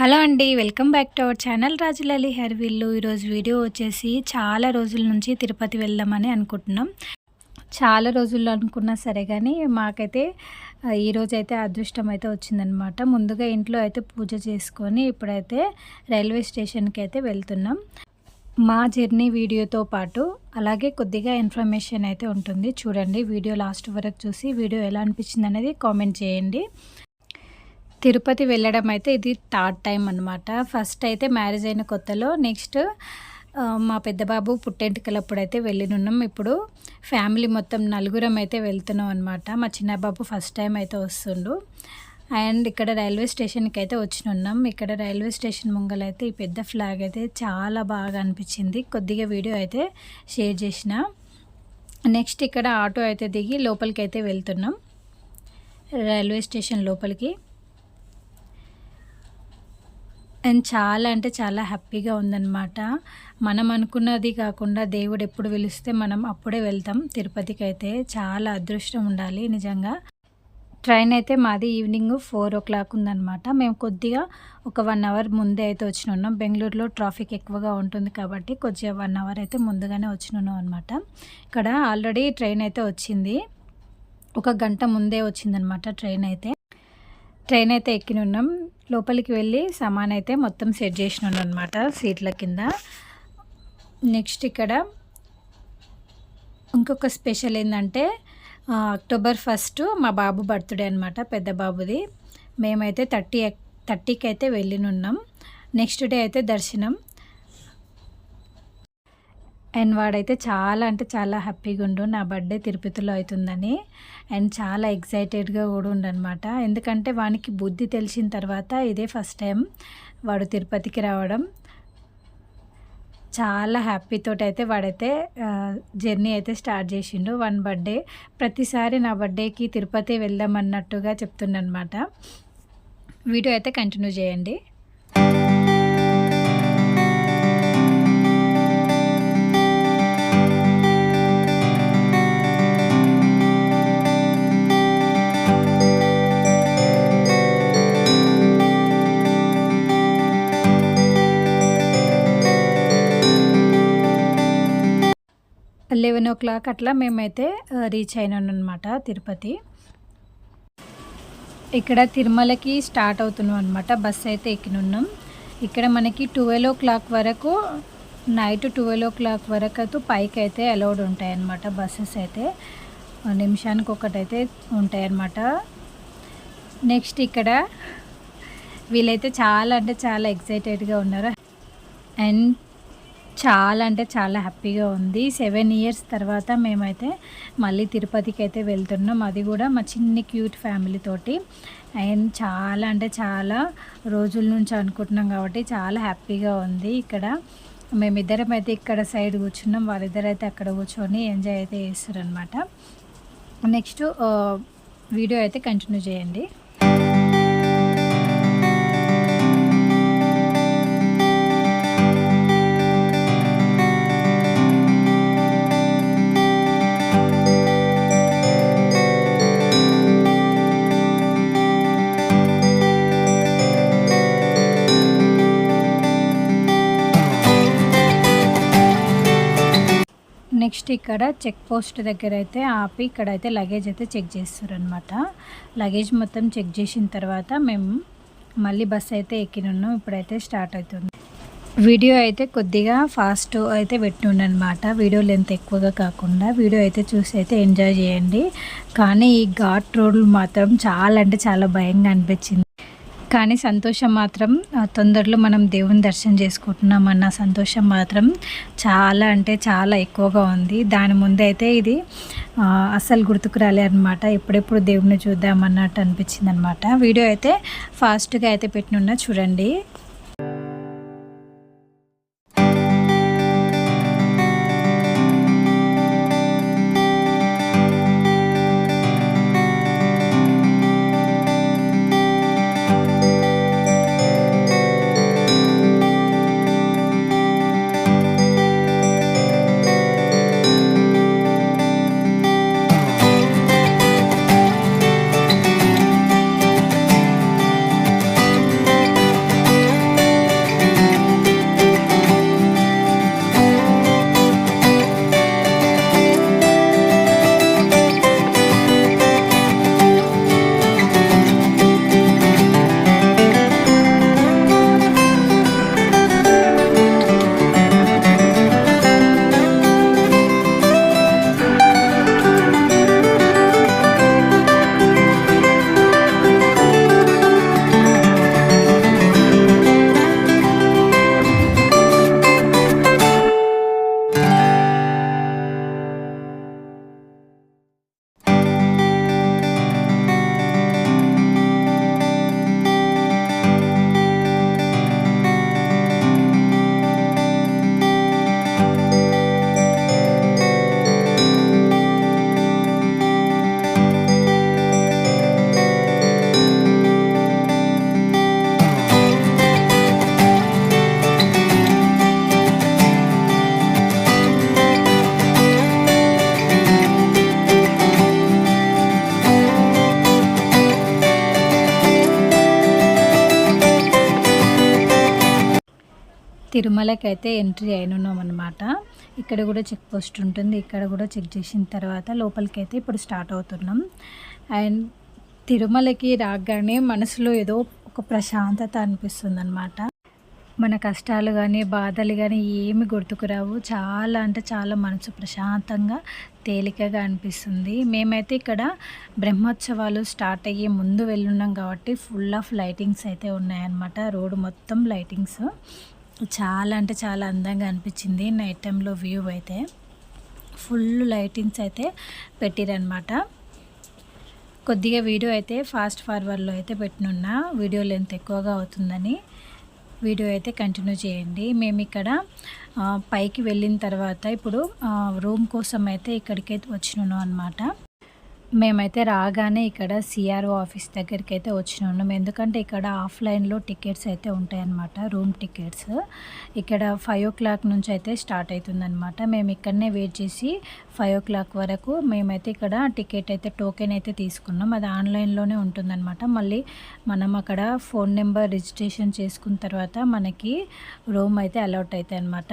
Hello అండి welcome back to our channel రాజులలి హెర్విల్లు ఈరోజు వీడియో వచ్చేసి చాలా రోజుల నుంచి తిరుపతి వెళ్దామని అనుకుంటున్నాం. చాలా రోజుల్లో అనుకున్నా సరే కానీ మాకైతే ఈరోజు అయితే అదృష్టం అయితే వచ్చిందనమాట ముందుగా ఇంట్లో అయితే పూజ చేసుకొని ఇప్పుడైతే రైల్వే స్టేషన్కి అయితే వెళ్తున్నాం. మా జర్నీ వీడియోతో పాటు అలాగే కొద్దిగా ఇన్ఫర్మేషన్ అయితే ఉంటుంది. చూడండి వీడియో లాస్ట్ వరకు చూసి వీడియో ఎలా అనిపించింది అనేది కామెంట్ చేయండి. తిరుపతి వెళ్ళడం అయితే ఇది థర్డ్ టైం అనమాట ఫస్ట్ అయితే మ్యారేజ్ అయిన కొత్తలో నెక్స్ట్ మా పెద్ద బాబు పుట్టెంటుకలప్పుడు అయితే వెళ్ళినున్నాం. ఇప్పుడు ఫ్యామిలీ మొత్తం నలుగురం అయితే వెళ్తున్నాం అనమాట మా చిన్న బాబు ఫస్ట్ టైం అయితే వస్తుండు. అండ్ ఇక్కడ రైల్వే స్టేషన్కి అయితే వచ్చినున్నాం. ఇక్కడ రైల్వే స్టేషన్ ముంగల అయితే ఈ పెద్ద ఫ్లాగ్ అయితే చాలా బాగా అనిపించింది. కొద్దిగా వీడియో అయితే షేర్ చేసిన. నెక్స్ట్ ఇక్కడ ఆటో అయితే దిగి లోపలికి అయితే వెళ్తున్నాం. రైల్వే స్టేషన్ లోపలికి. అండ్ చాలా అంటే చాలా హ్యాపీగా ఉందన్నమాట. మనం అనుకున్నది కాకుండా దేవుడు ఎప్పుడు పిలిస్తే మనం అప్పుడే వెళ్తాం. తిరుపతికి అయితే చాలా అదృష్టం ఉండాలి నిజంగా. ట్రైన్ అయితే మాది ఈవినింగ్ ఫోర్ ఓ క్లాక్ ఉందన్నమాట. మేము కొద్దిగా ఒక వన్ అవర్ ముందే అయితే వచ్చినున్నాం. బెంగళూరులో ట్రాఫిక్ ఎక్కువగా ఉంటుంది కాబట్టి కొద్దిగా వన్ అవర్ అయితే ముందుగానే వచ్చినున్నాం అనమాట ఇక్కడ ఆల్రెడీ ట్రైన్ అయితే వచ్చింది. ఒక గంట ముందే వచ్చిందనమాట ట్రైన్ అయితే. ట్రైన్ అయితే ఎక్కిన ఉన్నాం లోపలికి వెళ్ళి సామాన్ అయితే మొత్తం సెట్ చేసిన అనమాట సీట్ల కింద. నెక్స్ట్ ఇక్కడ ఇంకొక స్పెషల్ ఏంటంటే అక్టోబర్ ఫస్ట్ మా బాబు బర్త్డే అనమాట పెద్ద బాబుది. మేమైతే థర్టీ థర్టీకి అయితే వెళ్ళినున్నాం. నెక్స్ట్ డే అయితే దర్శనం. అండ్ వాడైతే చాలా అంటే చాలా హ్యాపీగా ఉండు నా బర్త్డే తిరుపతిలో అవుతుందని. అండ్ చాలా ఎగ్జైటెడ్గా కూడా ఉండనమాట. ఎందుకంటే వానికి బుద్ధి తెలిసిన తర్వాత ఇదే ఫస్ట్ టైం వాడు తిరుపతికి రావడం. చాలా హ్యాపీతో అయితే వాడైతే జర్నీ అయితే స్టార్ట్ చేసిండు. వన్ బర్త్డే ప్రతిసారి నా బర్త్డేకి తిరుపతి వెళ్దాం అన్నట్టుగా చెప్తుండనమాట. వీడియో అయితే కంటిన్యూ చేయండి. లెవెన్ ఓ క్లాక్ అట్లా మేమైతే రీచ్ అయినాం అనమాట తిరుపతి. ఇక్కడ తిరుమలకి స్టార్ట్ అవుతున్నాం అనమాట బస్ అయితే ఎక్కినున్నాం. ఇక్కడ మనకి ట్వెల్వ్ ఓ క్లాక్ వరకు నైట్ ట్వెల్వ్ ఓ క్లాక్ వరకు అయితే పైకి అయితే అలౌడ్ ఉంటాయి బస్సెస్ అయితే. నిమిషానికి ఒకటైతే ఉంటాయి నెక్స్ట్ ఇక్కడ వీళ్ళైతే చాలా అంటే చాలా ఎక్సైటెడ్గా ఉన్నారు. అండ్ చాలా అంటే చాలా హ్యాపీగా ఉంది. సెవెన్ ఇయర్స్ తర్వాత మేమైతే మళ్ళీ తిరుపతికి అయితే వెళ్తున్నాం. అది కూడా మా చిన్ని క్యూట్ ఫ్యామిలీ తోటి. అండ్ చాలా అంటే చాలా రోజుల నుంచి అనుకుంటున్నాం కాబట్టి చాలా హ్యాపీగా ఉంది ఇక్కడ. మేమిద్దరం అయితే ఇక్కడ సైడ్ కూర్చున్నాం. వాళ్ళిద్దరు అయితే అక్కడ కూర్చొని ఎంజాయ్ అయితే చేస్తారు అనమాట నెక్స్ట్ వీడియో అయితే కంటిన్యూ చేయండి. ఇక్కడ చెక్ పోస్ట్ దగ్గర అయితే ఆపి ఇక్కడ అయితే లగేజ్ అయితే చెక్ చేస్తారు అనమాట లగేజ్ మొత్తం చెక్ చేసిన తర్వాత మేము మళ్ళీ బస్ అయితే ఎక్కినున్నాం ఇప్పుడైతే స్టార్ట్ అవుతుంది. వీడియో అయితే కొద్దిగా ఫాస్ట్ అయితే పెట్టిండనమాట వీడియో లెంత్ ఎక్కువగా కాకుండా వీడియో అయితే చూసి అయితే ఎంజాయ్ చేయండి. కానీ ఈ ఘాట్ రోడ్లు మాత్రం చాలా అంటే చాలా భయంగా అనిపించింది. కానీ సంతోషం మాత్రం తొందరలో మనం దేవుని దర్శనం చేసుకుంటున్నాం అన్న సంతోషం మాత్రం చాలా అంటే చాలా ఎక్కువగా ఉంది. దాని ముందు అయితే ఇది అస్సలు గుర్తుకు రాలే అనమాట ఎప్పుడెప్పుడు దేవుని చూద్దాం అన్నట్టు అనిపించింది అనమాట వీడియో అయితే ఫాస్ట్గా అయితే పెట్టినున్నా చూడండి. తిరుమలకి అయితే ఎంట్రీ అయినాం అనమాట ఇక్కడ కూడా చెక్ పోస్ట్ ఉంటుంది. ఇక్కడ కూడా చెక్ చేసిన తర్వాత లోపలికి అయితే ఇప్పుడు స్టార్ట్ అవుతున్నాం. అండ్ తిరుమలకి రాగానే మనసులో ఏదో ఒక ప్రశాంతత అనిపిస్తుంది అనమాట మన కష్టాలు కానీ బాధలు కానీ ఏమి గుర్తుకురావు. చాలా అంటే చాలా మనసు ప్రశాంతంగా తేలికగా అనిపిస్తుంది. మేమైతే ఇక్కడ బ్రహ్మోత్సవాలు స్టార్ట్ అయ్యే ముందు వెళ్ళున్నాం కాబట్టి ఫుల్ ఆఫ్ లైటింగ్స్ అయితే ఉన్నాయన్నమాట. రోడ్డు మొత్తం లైటింగ్స్ చాలా అంటే చాలా అందంగా అనిపించింది. నైట్ టైంలో వ్యూ అయితే. ఫుల్ లైటింగ్స్ అయితే పెట్టిరనమాట కొద్దిగా వీడియో అయితే ఫాస్ట్ ఫార్వర్డ్లో అయితే పెట్టినున్నా. వీడియో లెంత్ ఎక్కువగా అవుతుందని వీడియో అయితే కంటిన్యూ చేయండి. మేము ఇక్కడ పైకి వెళ్ళిన తర్వాత ఇప్పుడు రూమ్ కోసం అయితే ఇక్కడికైతే వచ్చినాను అనమాట మేమైతే రాగానే ఇక్కడ సిఆర్ఓ ఆఫీస్ దగ్గరికి అయితే వచ్చినాం. ఎందుకంటే ఇక్కడ ఆఫ్లైన్లో టికెట్స్ అయితే ఉంటాయన్నమాట రూమ్ టికెట్స్. ఇక్కడ ఫైవ్ ఓ క్లాక్ నుంచి అయితే స్టార్ట్ అవుతుందన్నమాట మేము ఇక్కడనే వెయిట్ చేసి ఫైవ్ ఓ క్లాక్ వరకు మేమైతే ఇక్కడ టికెట్ అయితే టోకెన్ అయితే తీసుకున్నాం. అది ఆన్లైన్లోనే ఉంటుందన్నమాట. మళ్ళీ మనం అక్కడ ఫోన్ నెంబర్ రిజిస్ట్రేషన్ చేసుకున్న తర్వాత మనకి రూమ్ అయితే అలౌట్ అవుతాయి అనమాట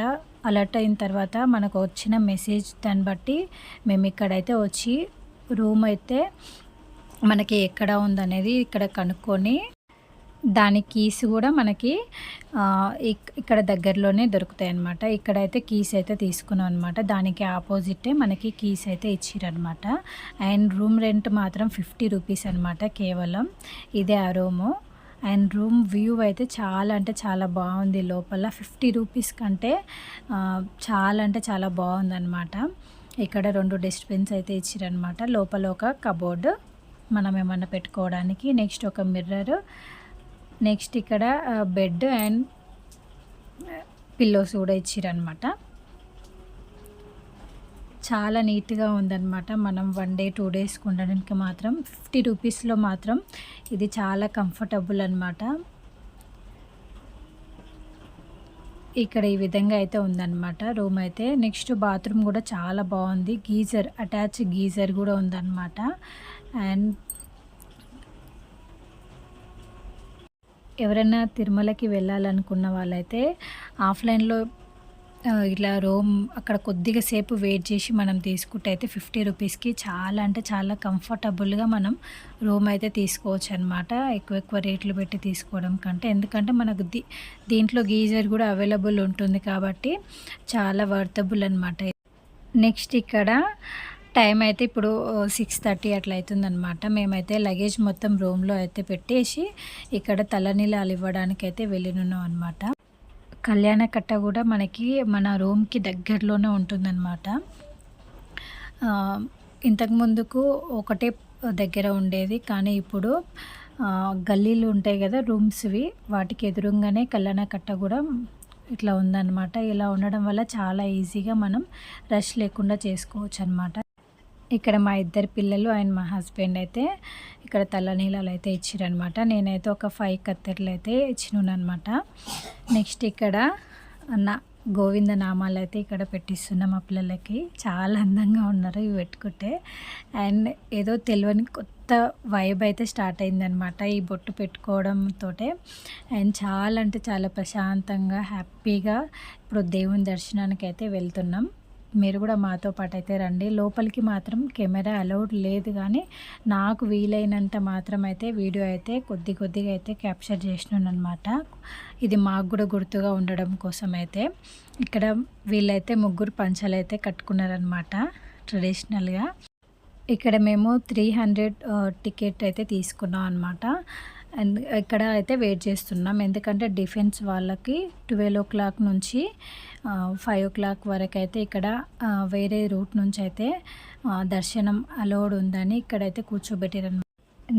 అలర్ట్ అయిన తర్వాత మనకు వచ్చిన మెసేజ్ దాన్ని బట్టి మేము ఇక్కడైతే వచ్చి రూమ్ అయితే మనకి ఎక్కడ ఉందనేది ఇక్కడ కనుక్కొని దాని కీస్ కూడా మనకి ఇక్కడ దగ్గరలోనే దొరుకుతాయి అనమాట ఇక్కడైతే కీస్ అయితే తీసుకున్నాం అనమాట దానికి ఆపోజిటే మనకి కీస్ అయితే ఇచ్చిరనమాట అండ్ రూమ్ రెంట్ మాత్రం ఫిఫ్టీ రూపీస్ అనమాట కేవలం. ఇదే ఆ రూము. అండ్ రూమ్ వ్యూ అయితే చాలా అంటే చాలా బాగుంది. లోపల ఫిఫ్టీ రూపీస్ కంటే చాలా అంటే చాలా బాగుందన్నమాట. ఇక్కడ రెండు డస్ట్బిన్స్ అయితే ఇచ్చారనమాట లోపల ఒక కబోర్డ్ మనం ఏమన్నా పెట్టుకోవడానికి నెక్స్ట్ ఒక మిర్రర్ నెక్స్ట్ ఇక్కడ బెడ్ అండ్ పిల్లోస్ కూడా ఇచ్చారనమాట చాలా నీట్గా ఉందన్నమాట. మనం వన్ డే టూ డేస్కి ఉండడానికి మాత్రం ఫిఫ్టీ రూపీస్లో మాత్రం ఇది చాలా కంఫర్టబుల్ అనమాట ఇక్కడ ఈ విధంగా అయితే ఉందన్నమాట. రూమ్ అయితే నెక్స్ట్ బాత్రూమ్ కూడా చాలా బాగుంది. గీజర్ అటాచ్ గీజర్ కూడా ఉందన్నమాట. అండ్ ఎవరైనా తిరుమలకి వెళ్ళాలనుకున్న వాళ్ళైతే ఆఫ్లైన్లో ఇట్లా రూమ్ అక్కడ కొద్దిగా సేపు వెయిట్ చేసి మనం తీసుకుంటే అయితే ఫిఫ్టీ రూపీస్కి చాలా అంటే చాలా కంఫర్టబుల్గా మనం రూమ్ అయితే తీసుకోవచ్చు అనమాట ఎక్కువ ఎక్కువ రేట్లు పెట్టి తీసుకోవడం కంటే. ఎందుకంటే మనకు దీ దీంట్లో గీజర్ కూడా అవైలబుల్ ఉంటుంది కాబట్టి చాలా వర్తబుల్ అనమాట నెక్స్ట్ ఇక్కడ టైం అయితే ఇప్పుడు సిక్స్ థర్టీ అట్లా అవుతుందనమాట మేమైతే లగేజ్ మొత్తం రూమ్లో అయితే పెట్టేసి ఇక్కడ తలనీళ్ళు ఇవ్వడానికి అయితే వెళ్ళినున్నాం అనమాట కళ్యాణ కట్ట కూడా మనకి మన రూమ్కి దగ్గరలోనే ఉంటుందన్నమాట. ఇంతకుముందుకు ఒకటే దగ్గర ఉండేది. కానీ ఇప్పుడు గల్లీలు ఉంటాయి కదా రూమ్స్వి వాటికి ఎదురుగానే కళ్యాణ కట్ట కూడా ఇట్లా ఉందన్నమాట. ఇలా ఉండడం వల్ల చాలా ఈజీగా మనం రష్ లేకుండా చేసుకోవచ్చు అనమాట ఇక్కడ మా ఇద్దరు పిల్లలు అండ్ మా హస్బెండ్ అయితే ఇక్కడ తల్లనీళ్ళలు అయితే ఇచ్చారనమాట నేనైతే ఒక ఫైవ్ కత్తెరలు అయితే ఇచ్చినాను అనమాట నెక్స్ట్ ఇక్కడ నా గోవింద నామాలు అయితే ఇక్కడ పెట్టిస్తున్నాం మా పిల్లలకి. చాలా అందంగా ఉన్నారు ఇవి పెట్టుకుంటే. అండ్ ఏదో తెలియని కొత్త వైబ్ అయితే స్టార్ట్ అయిందనమాట ఈ బొట్టు పెట్టుకోవడంతో అండ్ చాలా అంటే చాలా ప్రశాంతంగా హ్యాపీగా ఇప్పుడు దేవుని దర్శనానికి అయితే వెళ్తున్నాం. మీరు కూడా మాతో పాటు అయితే రండి. లోపలికి మాత్రం కెమెరా అలౌడ్ లేదు కానీ నాకు వీలైనంత మాత్రం అయితే వీడియో అయితే కొద్ది కొద్దిగా అయితే క్యాప్చర్ చేసినాను అనమాట ఇది మాకు కూడా గుర్తుగా ఉండడం కోసం అయితే ఇక్కడ వీళ్ళైతే ముగ్గురు పంచాలు అయితే కట్టుకున్నారనమాట ట్రెడిషనల్గా. ఇక్కడ మేము త్రీ హండ్రెడ్ టికెట్ అయితే తీసుకున్నాం అనమాట అండ్ ఇక్కడ అయితే వెయిట్ చేస్తున్నాం. ఎందుకంటే డిఫెన్స్ వాళ్ళకి ట్వెల్వ్ ఓ క్లాక్ నుంచి ఫైవ్ ఓ క్లాక్ వరకు అయితే ఇక్కడ వేరే రూట్ నుంచి అయితే దర్శనం అలౌడ్ ఉందని ఇక్కడైతే కూర్చోబెట్టారనమాట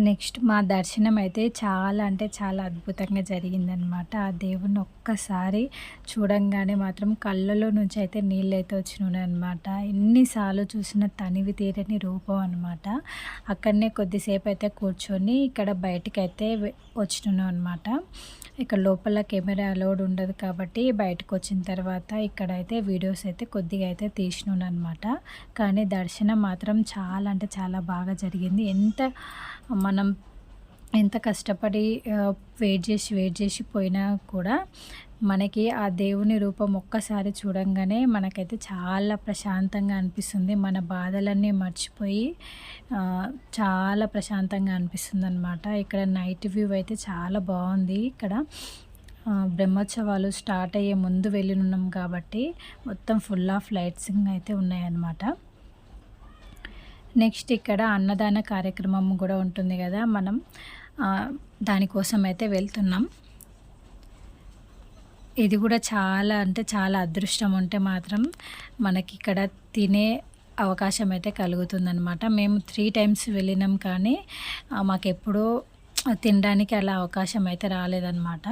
నెక్స్ట్ మా దర్శనం అయితే చాలా అంటే చాలా అద్భుతంగా జరిగిందనమాట ఆ దేవుని ఒక్కసారి చూడంగానే మాత్రం కళ్ళలో నుంచి అయితే నీళ్ళు అయితే వచ్చినాయి అనమాట ఎన్నిసార్లు చూసిన తనివి తీరని రూపం అనమాట అక్కడనే కొద్దిసేపు అయితే కూర్చొని ఇక్కడ బయటకు అయితే వచ్చినాను అనమాట ఇక్కడ లోపల కెమెరా అలౌడ్ ఉండదు కాబట్టి బయటకు వచ్చిన తర్వాత ఇక్కడైతే వీడియోస్ అయితే కొద్దిగా అయితే తీసినాను అనమాట కానీ దర్శనం మాత్రం చాలా అంటే చాలా బాగా జరిగింది. ఎంత మనం ఎంత కష్టపడి వెయిట్ చేసి వెయిట్ చేసి పోయినా కూడా మనకి ఆ దేవుని రూపం ఒక్కసారి చూడంగానే మనకైతే చాలా ప్రశాంతంగా అనిపిస్తుంది. మన బాధలన్నీ మర్చిపోయి చాలా ప్రశాంతంగా అనిపిస్తుంది అనమాట ఇక్కడ నైట్ వ్యూ అయితే చాలా బాగుంది. ఇక్కడ బ్రహ్మోత్సవాలు స్టార్ట్ అయ్యే ముందు వెళ్ళినున్నాం కాబట్టి మొత్తం ఫుల్ ఆఫ్ లైట్సింగ్ అయితే ఉన్నాయన్నమాట. నెక్స్ట్ ఇక్కడ అన్నదాన కార్యక్రమం కూడా ఉంటుంది కదా. మనం దానికోసం అయితే వెళ్తున్నాం. ఇది కూడా చాలా అంటే చాలా అదృష్టం ఉంటే మాత్రం మనకి ఇక్కడ తినే అవకాశం అయితే కలుగుతుందనమాట మేము త్రీ టైమ్స్ వెళ్ళినాం కానీ మాకెప్పుడూ మాకు ఎప్పుడూ తినడానికి అలా అవకాశం అయితే రాలేదన్నమాట.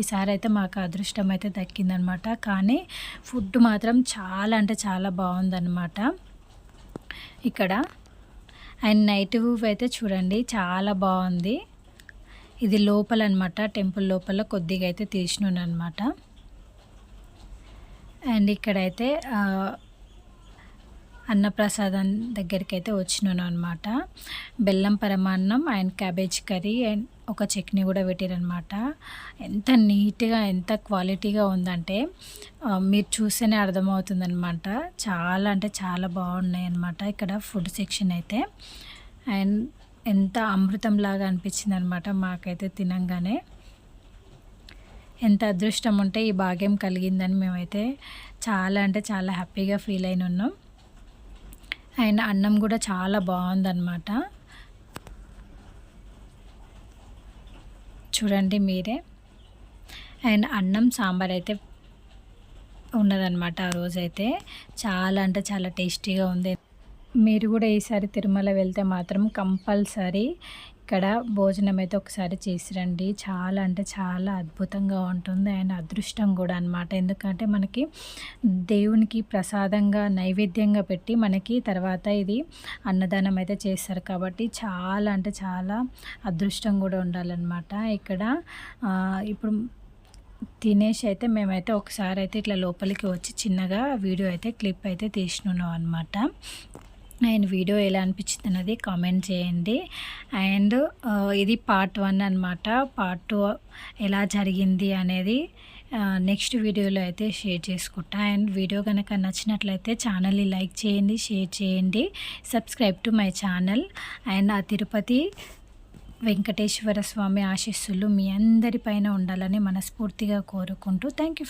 ఈసారి అయితే మాకు అదృష్టం అయితే దక్కిందనమాట కానీ ఫుడ్ మాత్రం చాలా అంటే చాలా బాగుందన్నమాట. ఇక్కడ అండ్ నైట్ వ్యూ అయితే చూడండి చాలా బాగుంది. ఇది లోపల అనమాట టెంపుల్ లోపల కొద్దిగా అయితే తీసినాను అనమాట అండ్ ఇక్కడైతే అన్నప్రసాదం దగ్గరికి అయితే వచ్చినాను అనమాట బెల్లం పరమాన్నం అండ్ క్యాబేజ్ కర్రీ అండ్ ఒక చట్నీ కూడా పెట్టారనమాట. ఎంత నీట్గా ఎంత క్వాలిటీగా ఉందంటే మీరు చూస్తేనే అర్థమవుతుందనమాట. చాలా అంటే చాలా బాగున్నాయి అనమాట ఇక్కడ ఫుడ్ సెక్షన్ అయితే. అండ్ ఎంత అమృతంలాగా అనిపించింది అనమాట మాకైతే తినంగానే. ఎంత అదృష్టం ఉంటే ఈ భాగ్యం కలిగిందని మేమైతే చాలా అంటే చాలా హ్యాపీగా ఫీల్ అయిన ఉన్నాం. అండ్ అన్నం కూడా చాలా బాగుందన్నమాట చూడండి మీరే. అండ్ అన్నం సాంబార్ అయితే ఉన్నదన్నమాట ఆ రోజైతే. చాలా అంటే చాలా టేస్టీగా ఉంది. మీరు కూడా ఈసారి తిరుమల వెళ్తే మాత్రం కంపల్సరీ ఇక్కడ భోజనం అయితే ఒకసారి చేసిరండి. చాలా అంటే చాలా అద్భుతంగా ఉంటుంది. అండ్ అదృష్టం కూడా అనమాట ఎందుకంటే మనకి దేవునికి ప్రసాదంగా నైవేద్యంగా పెట్టి మనకి తర్వాత ఇది అన్నదానం అయితే చేస్తారు. కాబట్టి చాలా అంటే చాలా అదృష్టం కూడా ఉండాలన్నమాట. ఇక్కడ ఇప్పుడు తినేసి అయితే మేమైతే ఒకసారి అయితే ఇట్లా లోపలికి వచ్చి చిన్నగా వీడియో అయితే క్లిప్ అయితే తీసినాం అనమాట అండ్ వీడియో ఎలా అనిపించింది అన్నది కామెంట్ చేయండి. అండ్ ఇది పార్ట్ వన్ అనమాట పార్ట్ టూ ఎలా జరిగింది అనేది నెక్స్ట్ వీడియోలో అయితే షేర్ చేసుకుంటా. అండ్ వీడియో కనుక నచ్చినట్లయితే ఛానల్ని లైక్ చేయండి షేర్ చేయండి. Subscribe to my channel. And ఆ తిరుపతి వెంకటేశ్వర స్వామి ఆశీస్సులు మీ అందరిపైన ఉండాలని మనస్ఫూర్తిగా కోరుకుంటూ థ్యాంక్ యూ